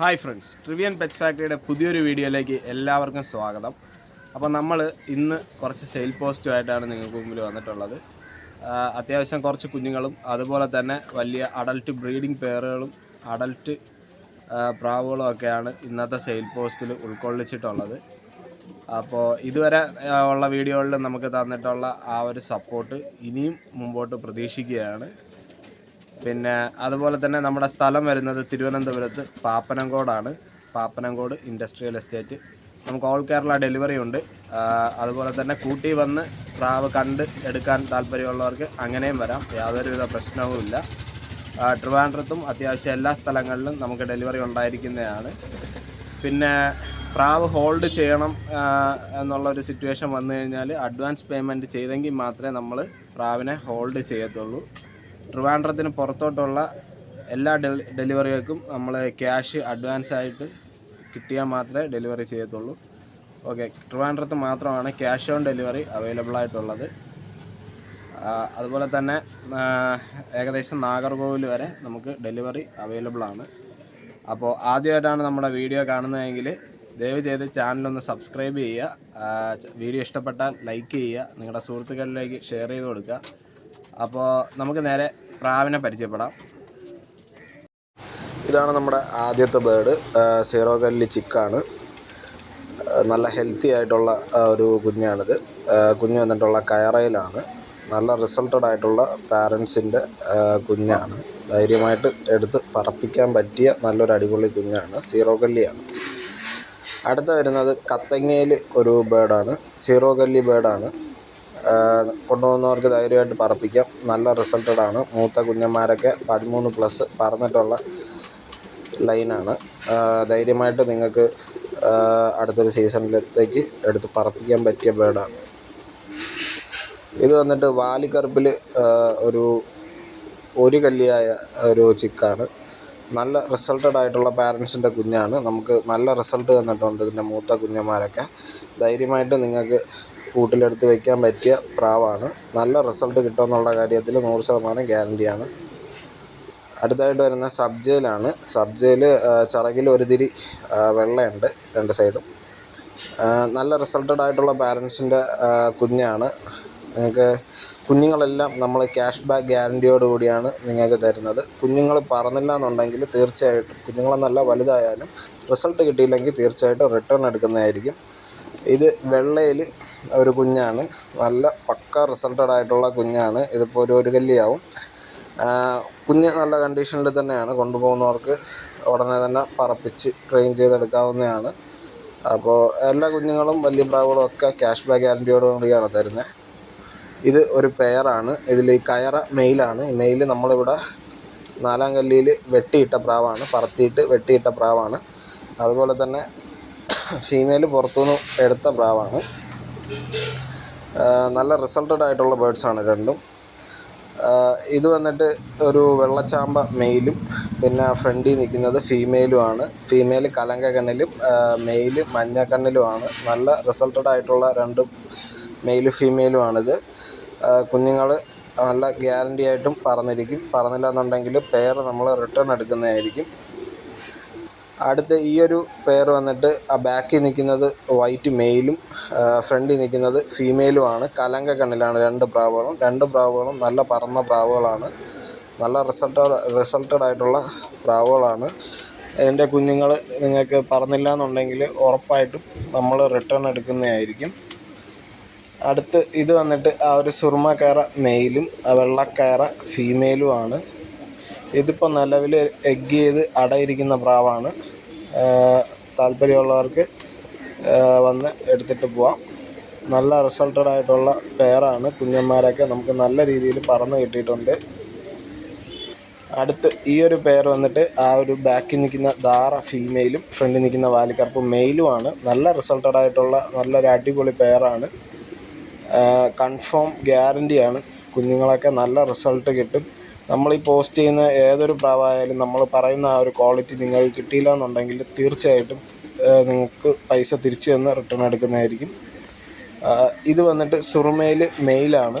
Hi friends ട്രിവിയൻ pet ഫാക്ടറിയുടെ പുതിയൊരു വീഡിയോയിലേക്ക് എല്ലാവർക്കും സ്വാഗതം. അപ്പോൾ നമ്മൾ ഇന്ന് കുറച്ച് സെയിൽ പോസ്റ്റുമായിട്ടാണ് നിങ്ങൾക്ക് മുമ്പിൽ വന്നിട്ടുള്ളത്. അത്യാവശ്യം കുറച്ച് കുഞ്ഞുങ്ങളും അതുപോലെ തന്നെ വലിയ അഡൽട്ട് ബ്രീഡിംഗ് പേറുകളും അഡൽട്ട് പ്രാവുകളും ഒക്കെയാണ് ഇന്നത്തെ സെയിൽ പോസ്റ്റിൽ ഉൾക്കൊള്ളിച്ചിട്ടുള്ളത്. അപ്പോൾ ഇതുവരെ ഉള്ള വീഡിയോകളിൽ നമുക്ക് തന്നിട്ടുള്ള ആ ഒരു സപ്പോർട്ട് ഇനിയും മുമ്പോട്ട് പ്രതീക്ഷിക്കുകയാണ്. പിന്നെ അതുപോലെ തന്നെ നമ്മുടെ സ്ഥലം വരുന്നത് തിരുവനന്തപുരത്ത് പാപ്പനംകോടാണ്. Pappanamcode industrial estate. നമുക്ക് ഓൾ കേരള ഡെലിവറി ഉണ്ട്. അതുപോലെ തന്നെ കൂട്ടി വന്ന് പ്രാവ് കണ്ട് എടുക്കാൻ താല്പര്യമുള്ളവർക്ക് അങ്ങനെയും വരാം. യാതൊരുവിധ പ്രശ്നവുമില്ല ട്രിവാൻഡ്രത്തും അത്യാവശ്യം എല്ലാ സ്ഥലങ്ങളിലും നമുക്ക് ഡെലിവറി ഉണ്ടായിരിക്കുന്നതാണ്. പിന്നെ പ്രാവ് ഹോൾഡ് ചെയ്യണം എന്നുള്ള എന്നുള്ളൊരു സിറ്റുവേഷൻ വന്നു കഴിഞ്ഞാൽ അഡ്വാൻസ് പേയ്മെന്റ് ചെയ്തെങ്കിൽ മാത്രമേ നമ്മൾ പ്രാവിനെ ഹോൾഡ് ചെയ്യത്തുള്ളൂ. ട്രിവാൻഡ്രത്തിന് പുറത്തോട്ടുള്ള എല്ലാ ഡെലിവറികൾക്കും നമ്മൾ ക്യാഷ് അഡ്വാൻസ് ആയിട്ട് കിട്ടിയാൽ മാത്രമേ ഡെലിവറി ചെയ്യത്തുള്ളൂ. ഓക്കെ ട്രിവാൻഡ്രത്ത് മാത്രമാണ് ക്യാഷ് ഓൺ ഡെലിവറി അവൈലബിൾ ആയിട്ടുള്ളത് അതുപോലെ തന്നെ ഏകദേശം നാഗർകോവിൽ വരെ നമുക്ക് ഡെലിവറി അവൈലബിൾ ആണ് അപ്പോൾ ആദ്യമായിട്ടാണ് നമ്മുടെ വീഡിയോ കാണുന്നതെങ്കിൽ ദയവ് ചെയ്ത് ചാനലൊന്ന് സബ്സ്ക്രൈബ് ചെയ്യുക. വീഡിയോ ഇഷ്ടപ്പെട്ടാൽ ലൈക്ക് ചെയ്യുക. നിങ്ങളുടെ സുഹൃത്തുക്കളിലേക്ക് ഷെയർ ചെയ്ത് കൊടുക്കുക. അപ്പോൾ നമുക്ക് നേരെ പ്രാവിനെ പരിചയപ്പെടാം. ഇതാണ് നമ്മുടെ ആദ്യത്തെ ബേർഡ് സീറോ കല്ലി ചിക്കാണ്. നല്ല ഹെൽത്തി ആയിട്ടുള്ള ഒരു കുഞ്ഞാണിത്. കുഞ്ഞ് വന്നിട്ടുള്ള കയറയിലാണ്. നല്ല റിസൾട്ടഡ് ആയിട്ടുള്ള പാരൻസിന്റെ കുഞ്ഞാണ്. ധൈര്യമായിട്ട് എടുത്ത് പറപ്പിക്കാൻ പറ്റിയ നല്ലൊരു അടിപൊളി കുഞ്ഞാണ് സീറോ കല്ലിയാണ്. അടുത്ത വരുന്നത് കത്തങ്ങയിൽ ഒരു ബേർഡാണ് സീറോ കല്ലി ബേർഡാണ്. കൊണ്ടുപോകുന്നവർക്ക് ധൈര്യമായിട്ട് പറപ്പിക്കാം. നല്ല റിസൾട്ടഡ് ആണ് മൂത്ത കുഞ്ഞന്മാരൊക്കെ പതിമൂന്ന് പ്ലസ് പറന്നിട്ടുള്ള ലൈനാണ് ധൈര്യമായിട്ട് നിങ്ങൾക്ക് അടുത്തൊരു സീസണിലത്തേക്ക് എടുത്ത് പറപ്പിക്കാൻ പറ്റിയ ബേർഡാണ് ഇത് വന്നിട്ട് വാലിക്കറുപ്പിൽ ഒരു ഒരു കല്ലിയായ ഒരു ചിക്കാണ്. നല്ല റിസൾട്ടഡ് ആയിട്ടുള്ള പാരൻസിന്റെ കുഞ്ഞാണ്. നമുക്ക് നല്ല റിസൾട്ട് തന്നിട്ടുണ്ട് ഇതിന്റെ മൂത്ത കുഞ്ഞന്മാരൊക്കെ. ധൈര്യമായിട്ട് നിങ്ങൾക്ക് കൂട്ടിലെടുത്ത് വയ്ക്കാൻ പറ്റിയ പ്രാവാണ്. നല്ല റിസൾട്ട് കിട്ടുമെന്നുള്ള കാര്യത്തിൽ നൂറ് ശതമാനം ഗ്യാരണ്ടിയാണ് അടുത്തായിട്ട് വരുന്ന സബ്ജയിലാണ്. സബ്ജയിൽ ചിറകിൽ ഒരു തിരി വെള്ളയുണ്ട് രണ്ട് സൈഡും നല്ല റിസൾട്ടഡ് ആയിട്ടുള്ള പാരൻസിന്റെ കുഞ്ഞാണ്. നിങ്ങൾക്ക് കുഞ്ഞുങ്ങളെല്ലാം നമ്മൾ ക്യാഷ് ബാക്ക് ഗ്യാരണ്ടിയോട് കൂടിയാണ് നിങ്ങൾക്ക് തരുന്നത്. കുഞ്ഞുങ്ങൾ പറന്നില്ല എന്നുണ്ടെങ്കിൽ തീർച്ചയായിട്ടും കുഞ്ഞുങ്ങൾ നല്ല വലുതായാലും റിസൾട്ട് കിട്ടിയില്ലെങ്കിൽ തീർച്ചയായിട്ടും റിട്ടേൺ എടുക്കുന്നതായിരിക്കും. ഇത് വെള്ളയിൽ ഒരു കുഞ്ഞാണ്. നല്ല പക്ക റിസൾട്ടഡ് ആയിട്ടുള്ള കുഞ്ഞാണ്. ഇതിപ്പോൾ ഒരു ഒരു കല്ലിയാവും. കുഞ്ഞ് നല്ല കണ്ടീഷനിൽ തന്നെയാണ്. കൊണ്ടുപോകുന്നവർക്ക് ഉടനെ തന്നെ പറപ്പിച്ച് ട്രെയിൻ ചെയ്തെടുക്കാവുന്നതാണ്. അപ്പോൾ എല്ലാ കുഞ്ഞുങ്ങളും വലിയ പ്രാവുകളും ഒക്കെ ക്യാഷ് ബാക്ക് ഗ്യാരണ്ടിയോട് കൂടിയാണ് തരുന്നത് ഇത് ഒരു പെയറാണ് ഇതിൽ ഈ കയറ മെയിലാണ് ഈ മെയിൽ നമ്മളിവിടെ നാലാം കല്ലിയിൽ വെട്ടിയിട്ട പ്രാവാണ്. പറത്തിയിട്ട് വെട്ടിയിട്ട പ്രാവാണ്. അതുപോലെ തന്നെ ഫീമെയിൽ പുറത്തുനിന്ന് എടുത്ത പ്രാവാണ്. നല്ല റിസൾട്ടഡ് ആയിട്ടുള്ള ബേഡ്സാണ് രണ്ടും. ഇത് വന്നിട്ട് ഒരു വെള്ളച്ചാമ്പ മെയിലും പിന്നെ ഫ്രണ്ടിൽ നിൽക്കുന്നത് ഫീമെയിലുമാണ് ഫീമെയിൽ കലങ്ക കണ്ണിലും മെയിൽ മഞ്ഞ കണ്ണിലുമാണ് നല്ല റിസൾട്ടഡ് ആയിട്ടുള്ള രണ്ട് മെയിലും ഫീമെയിലുമാണിത് കുഞ്ഞുങ്ങൾ നല്ല ഗ്യാരണ്ടി ആയിട്ടും പറന്നിരിക്കും പറന്നില്ല എന്നുണ്ടെങ്കിൽ പേർ നമ്മൾ റിട്ടേൺ എടുക്കുന്നതായിരിക്കും. അടുത്ത ഈ ഒരു പെയർ വന്നിട്ട് ആ ബാക്കിൽ നിൽക്കുന്നത് വൈറ്റ് മെയിലും ഫ്രണ്ടിൽ നിൽക്കുന്നത് ഫീമെയിലുമാണ് കലങ്ക കണ്ണിലാണ് രണ്ട് പ്രാവുകളും രണ്ട് പ്രാവുകളും നല്ല പറന്ന പ്രാവുകളാണ് നല്ല റിസൾട്ടഡ് റിസൾട്ടഡ് ആയിട്ടുള്ള പ്രാവുകളാണ് എന്റെ കുഞ്ഞുങ്ങൾ നിങ്ങൾക്ക് പറന്നില്ല എന്നുണ്ടെങ്കിൽ ഉറപ്പായിട്ടും നമ്മൾ റിട്ടേൺ എടുക്കുന്നതായിരിക്കും അടുത്ത് ഇത് വന്നിട്ട് ആ ഒരു സുർമ കയറ മെയിലും വെള്ളക്കയറ ഫീമെയിലുമാണ് ഇതിപ്പോൾ നിലവിൽ എഗ് ചെയ്ത് അടയിരിക്കുന്ന പ്രാവാണ് താല്പര്യമുള്ളവർക്ക് വന്ന് എടുത്തിട്ട് പോവാം. നല്ല റിസൾട്ടഡ് ആയിട്ടുള്ള പെയറാണ് കുഞ്ഞന്മാരൊക്കെ നമുക്ക് നല്ല രീതിയിൽ പറന്ന് കിട്ടിയിട്ടുണ്ട്. അടുത്ത് ഈ ഒരു പെയർ വന്നിട്ട് ആ ഒരു ബാക്കിൽ നിൽക്കുന്ന ധാറ ഫീമെയിലും ഫ്രണ്ടിൽ നിൽക്കുന്ന വാലിക്കറുപ്പ് മെയിലുമാണ് നല്ല റിസൾട്ടഡ് ആയിട്ടുള്ള നല്ലൊരു അടിപൊളി പെയറാണ് കൺഫേം ഗ്യാരന്റിയാണ് കുഞ്ഞുങ്ങളൊക്കെ നല്ല റിസൾട്ട് കിട്ടും. നമ്മൾ ഈ പോസ്റ്റ് ചെയ്യുന്ന ഏതൊരു പ്രാവായാലും നമ്മൾ പറയുന്ന ആ ഒരു ക്വാളിറ്റി നിങ്ങൾക്ക് കിട്ടിയില്ല എന്നുണ്ടെങ്കിൽ തീർച്ചയായിട്ടും നിങ്ങൾക്ക് പൈസ തിരിച്ചു തന്ന് റിട്ടേൺ എടുക്കുന്നതായിരിക്കും. ഇത് വന്നിട്ട് സുറുമയിൽ മെയിലാണ്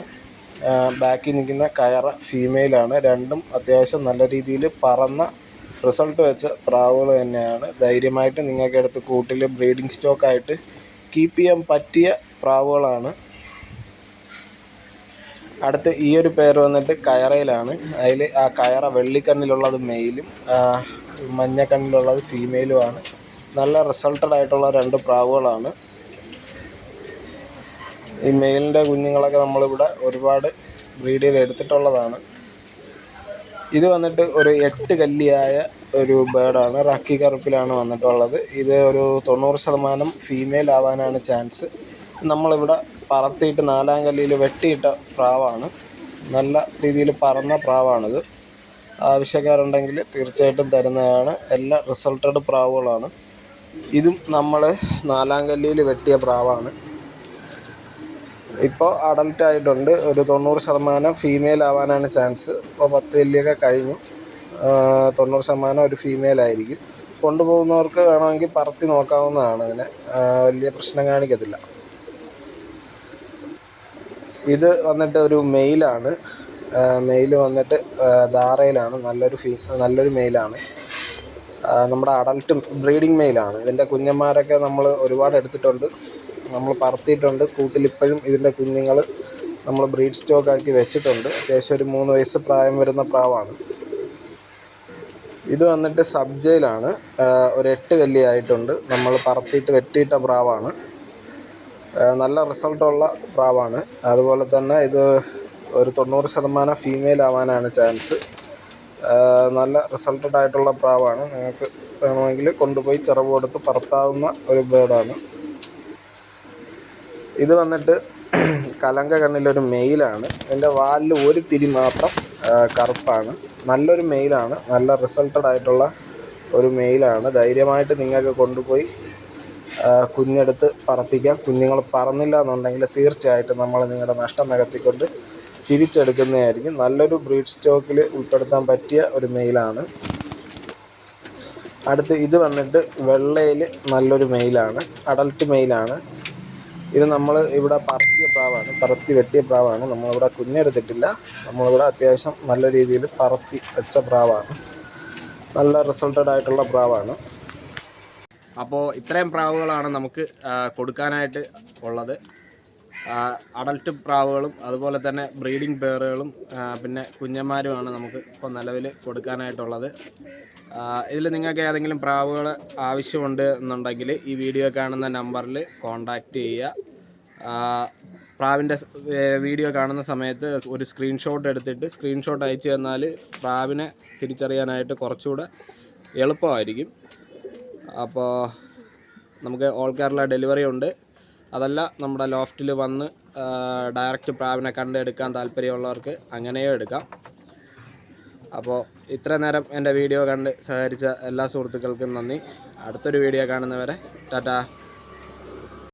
ബാക്കി നിൽക്കുന്ന കയറ ഫീമെയിലാണ് രണ്ടും അത്യാവശ്യം നല്ല രീതിയിൽ പറന്ന റിസൾട്ട് വെച്ച പ്രാവുകൾ തന്നെയാണ്. ധൈര്യമായിട്ട് നിങ്ങൾക്ക് എടുത്ത് കൂട്ടിൽ ബ്രീഡിംഗ് സ്റ്റോക്കായിട്ട് കീപ്പ് ചെയ്യാൻ പറ്റിയ പ്രാവുകളാണ്. അടുത്ത് ഈ ഒരു പേര് വന്നിട്ട് കയറയിലാണ്. അതിൽ ആ കയറ വെള്ളിക്കണ്ണിലുള്ളത് മെയിലും മഞ്ഞക്കണ്ണിലുള്ളത് ഫീമെയിലുമാണ്. നല്ല റിസൾട്ടഡ് ആയിട്ടുള്ള രണ്ട് പ്രാവുകളാണ്. ഈ മെയിലിന്റെ കുഞ്ഞുങ്ങളൊക്കെ നമ്മളിവിടെ ഒരുപാട് ബ്രീഡ് ചെയ്ത് എടുത്തിട്ടുള്ളതാണ്. ഇത് വന്നിട്ട് ഒരു എട്ട് കല്ലിയായ ഒരു ബേർഡാണ് റക്കി കറുപ്പിലാണ് വന്നിട്ടുള്ളത്. ഇത് ഒരു തൊണ്ണൂറ് ശതമാനം ഫീമെയിൽ ആവാനാണ് ചാൻസ്. നമ്മളിവിടെ പറത്തിയിട്ട് നാലാം കല്ലിൽ വെട്ടിയിട്ട പ്രാവാണ്. നല്ല രീതിയിൽ പറന്ന പ്രാവാണിത്. ആവശ്യക്കാരുണ്ടെങ്കിൽ തീർച്ചയായിട്ടും തരുന്നതാണ്. എല്ലാ റിസൾട്ടഡ് പ്രാവുകളാണ്. ഇതും നമ്മൾ നാലാം കല്ലിയിൽ വെട്ടിയ പ്രാവാണ്. ഇപ്പോൾ അഡൽട്ട് ആയിട്ടുണ്ട്. ഒരു തൊണ്ണൂറ് ശതമാനം ഫീമെയിൽ ആവാനാണ് ചാൻസ്. ഇപ്പോൾ പത്ത് കല്ലിയൊക്കെ കഴിഞ്ഞു. തൊണ്ണൂറ് ശതമാനം ഒരു ഫീമെയിൽ ആയിരിക്കും. കൊണ്ടുപോകുന്നവർക്ക് വേണമെങ്കിൽ പറത്തി നോക്കാവുന്നതാണ്. ഇതിനെ വലിയ പ്രശ്നം കാണിക്കത്തില്ല. ഇത് വന്നിട്ട് ഒരു മെയിലാണ്. മെയിൽ വന്നിട്ട് ധാറയിലാണ് നല്ലൊരു ഫീ നല്ലൊരു മെയിലാണ്. നമ്മുടെ അഡൽട്ട് ബ്രീഡിംഗ് മെയിലാണ്. ഇതിന്റെ കുഞ്ഞന്മാരൊക്കെ നമ്മൾ ഒരുപാട് എടുത്തിട്ടുണ്ട്. നമ്മൾ പറത്തിയിട്ടുണ്ട്. കൂട്ടിൽ ഇപ്പോഴും ഇതിന്റെ കുഞ്ഞുങ്ങൾ നമ്മൾ ബ്രീഡ് സ്റ്റോക്ക് ആക്കി വെച്ചിട്ടുണ്ട്. അത്യാവശ്യം ഒരു മൂന്ന് വയസ്സ് പ്രായം വരുന്ന പ്രാവാണ്. ഇത് വന്നിട്ട് സബ്ജയിലാണ് ഒരു എട്ട് കല്ലിയായിട്ടുണ്ട് നമ്മൾ പറത്തിയിട്ട് വെട്ടിയിട്ട പ്രാവാണ്. നല്ല റിസൾട്ടുള്ള പ്രാവാണ്. അതുപോലെ തന്നെ ഇത് ഒരു തൊണ്ണൂറ് ശതമാനം ഫീമെയിൽ ആവാനാണ് ചാൻസ്. നല്ല റിസൾട്ടഡ് ആയിട്ടുള്ള പ്രാവാണ്. നിങ്ങൾക്ക് വേണമെങ്കിൽ കൊണ്ടുപോയി ചിറവ് കൊടുത്ത് പറത്താവുന്ന ഒരു ബേർഡാണ്. ഇത് വന്നിട്ട് കലങ്ക കണ്ണിലൊരു മെയിലാണ്. ഇതിന്റെ വാലിൽ ഒരു തിരി മാത്രം കറുപ്പാണ്. നല്ലൊരു മെയിലാണ്. നല്ല റിസൾട്ടഡ് ആയിട്ടുള്ള ഒരു മെയിലാണ്. ധൈര്യമായിട്ട് നിങ്ങൾക്ക് കൊണ്ടുപോയി കുഞ്ഞെടുത്ത് പറപ്പിക്കാം. കുഞ്ഞുങ്ങൾ പറന്നില്ല എന്നുണ്ടെങ്കിൽ തീർച്ചയായിട്ടും നമ്മൾ നിങ്ങളുടെ നഷ്ടം നികത്തിക്കൊണ്ട് തിരിച്ചെടുക്കുന്നതായിരിക്കും. നല്ലൊരു ബ്രീഡ് സ്റ്റോക്കിൽ ഉൾപ്പെടുത്താൻ പറ്റിയ ഒരു മെയിലാണ്. അടുത്ത് ഇത് വന്നിട്ട് വെള്ളയിൽ നല്ലൊരു മെയിലാണ്. അഡൽട്ട് മെയിലാണ്. ഇത് നമ്മൾ ഇവിടെ പറത്തിയ പ്രാവാണ്. പറത്തി വെട്ടിയ പ്രാവാണ്. നമ്മളിവിടെ കുഞ്ഞെടുത്തിട്ടില്ല. നമ്മളിവിടെ അത്യാവശ്യം നല്ല രീതിയിൽ പറത്തി വെച്ച പ്രാവാണ്. നല്ല റിസൾട്ടഡ് ആയിട്ടുള്ള പ്രാവാണ്. അപ്പോൾ ഇത്രയും പ്രാവുകളാണ് നമുക്ക് കൊടുക്കാനായിട്ട് ഉള്ളത്. അഡൽട്ട് പ്രാവുകളും അതുപോലെ തന്നെ ബ്രീഡിംഗ് പേറുകളും പിന്നെ കുഞ്ഞന്മാരുമാണ് നമുക്ക് ഇപ്പോൾ നിലവിൽ കൊടുക്കാനായിട്ടുള്ളത്. ഇതിൽ നിങ്ങൾക്ക് ഏതെങ്കിലും പ്രാവുകൾ ആവശ്യമുണ്ട് എന്നുണ്ടെങ്കിൽ ഈ വീഡിയോ കാണുന്ന നമ്പറിൽ കോണ്ടാക്റ്റ് ചെയ്യുക. പ്രാവിന്റെ വീഡിയോ കാണുന്ന സമയത്ത് ഒരു സ്ക്രീൻഷോട്ട് എടുത്തിട്ട് സ്ക്രീൻഷോട്ട് അയച്ചു തന്നാൽ പ്രാവിനെ തിരിച്ചറിയാനായിട്ട് കുറച്ചുകൂടെ എളുപ്പമായിരിക്കും. അപ്പോൾ നമുക്ക് ഓൾ കേരള ഡെലിവറി ഉണ്ട്. അതല്ല നമ്മുടെ ലോഫ്റ്റിൽ വന്ന് ഡയറക്റ്റ് പ്രാവിനെ കണ്ടെടുക്കാൻ താല്പര്യമുള്ളവർക്ക് അങ്ങനെയും എടുക്കാം. അപ്പോൾ ഇത്ര നേരം എന്റെ വീഡിയോ കണ്ട് സഹകരിച്ച എല്ലാ സുഹൃത്തുക്കൾക്കും നന്ദി. അടുത്തൊരു വീഡിയോ കാണുന്നവരെ ടാറ്റാ.